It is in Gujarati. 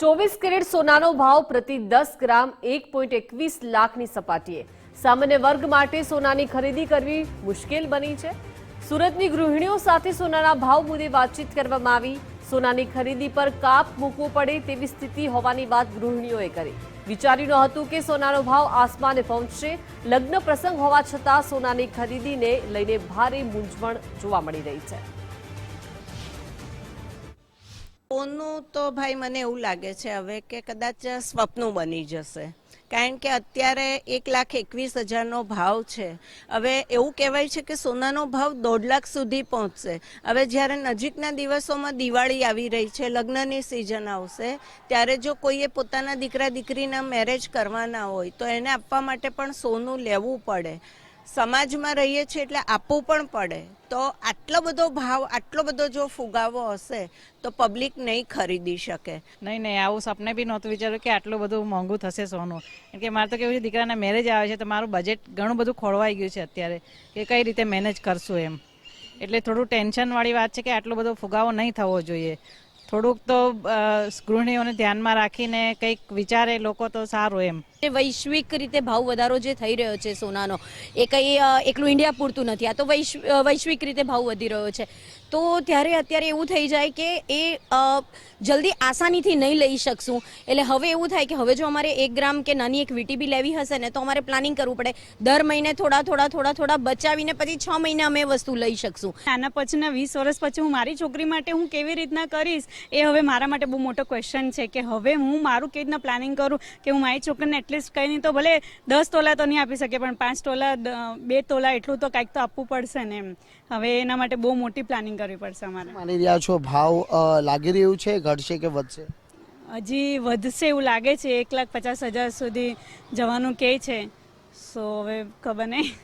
ચોવીસ કેરેટ સોનાનો ભાવ પ્રતિ દસ ગ્રામ એક પોઈન્ટ એકવીસ લાખની સપાટીએ. સામાન્ય વર્ગ માટે સોનાની ખરીદી કરવી મુશ્કેલ બની છે. સુરતની ગૃહિણીઓ સાથે સોનાના ભાવ મુદ્દે વાતચીત કરવામાં આવી. સોનાની ખરીદી પર કાપ મૂકવો પડે તેવી સ્થિતિ હોવાની વાત ગૃહિણીઓએ કરી. વિચાર્યું ન હતું કે સોનાનો ભાવ આસમાને પહોંચશે. લગ્ન પ્રસંગ હોવા છતાં સોનાની ખરીદીને લઈને ભારે મૂંઝવણ જોવા મળી રહી છે. સોનું તો ભાઈ મને એવું લાગે છે હવે કે કદાચ સ્વપ્નું બની જશે. કારણ કે અત્યારે એક લાખ એકવીસ હજારનો ભાવ છે. હવે એવું કહેવાય છે કે સોનાનો ભાવ દોઢ લાખ સુધી પહોંચશે. હવે જ્યારે નજીકના દિવસોમાં દિવાળી આવી રહી છે, લગ્નની સિઝન આવશે, ત્યારે જો કોઈએ પોતાના દીકરા દીકરીના મેરેજ કરવાના હોય, તો એને આપવા માટે પણ સોનું લેવું પડે. સમાજમાં રહીએ છીએ એટલે આપવું પણ પડે. તો આટલો બધો ભાવ, આટલો બધો જો ફુગાવો હશે, તો પબ્લિક નહીં ખરીદી શકે. નહીં નહીં, આવું સપને બી નહોતું વિચાર્યું કે આટલું બધું મોંઘું થશે સોનું. કેમ કે મારે તો કેવું છે, દીકરાના મેરેજ આવે છે, તો મારું બજેટ ઘણું બધું ખોળવાઈ ગયું છે અત્યારે, કે કઈ રીતે મેનેજ કરશું એમ. એટલે થોડું ટેન્શનવાળી વાત છે કે આટલો બધો ફુગાવો નહીં થવો જોઈએ. થોડુંક તો ગૃહિણીઓને ધ્યાનમાં રાખીને કંઈક વિચારે, લોકો તો સારું એમ. વૈશ્વિક રીતે ભાવ વધારો જે થઈ રહ્યો છે સોનાનો, એ કંઈ એકલું ઇન્ડિયા પૂરતું નથી. આ તો વૈશ્વ- વૈશ્વિક રીતે ભાવ વધી રહ્યો છે. તો ત્યારે અત્યારે એવું થઈ જાય કે એ જલ્દી આસાનીથી નહીં લઈ શકશું. એટલે હવે એવું થાય કે હવે જો અમારે એક ગ્રામ કે નાની એક વીટી બી લેવી હશે ને, તો અમારે પ્લાનિંગ કરવું પડે. દર મહિને થોડા થોડા થોડા થોડા બચાવીને પછી છ મહિને અમે વસ્તુ લઈ શકશું. આના પછીના વીસ વર્ષ પછી હું મારી છોકરી માટે હું કેવી રીતના કરીશ, એ હવે મારા માટે બહુ મોટો ક્વેશ્ચન છે કે હવે હું મારું કેવી રીતના પ્લાનિંગ કરું કે હું મારી છોકરીને એટલીસ્ટ કંઈ નહીં તો ભલે દસ તોલા તો નહીં આપી શકે પણ પાંચ તોલા બે તોલા એટલું તો કાંઈક તો આપવું પડશે ને એમ. હવે એના માટે બહુ મોટી પ્લાનિંગ કરવી પડશે અમારે. માની રહ્યા છો ભાવ લાગી રહ્યું છે ઘટશે કે વધશે? હજી વધશે એવું લાગે છે એક લાખ પચાસ હજાર સુધી જવાનું કહે છે. સો હવે ખબર નહીં.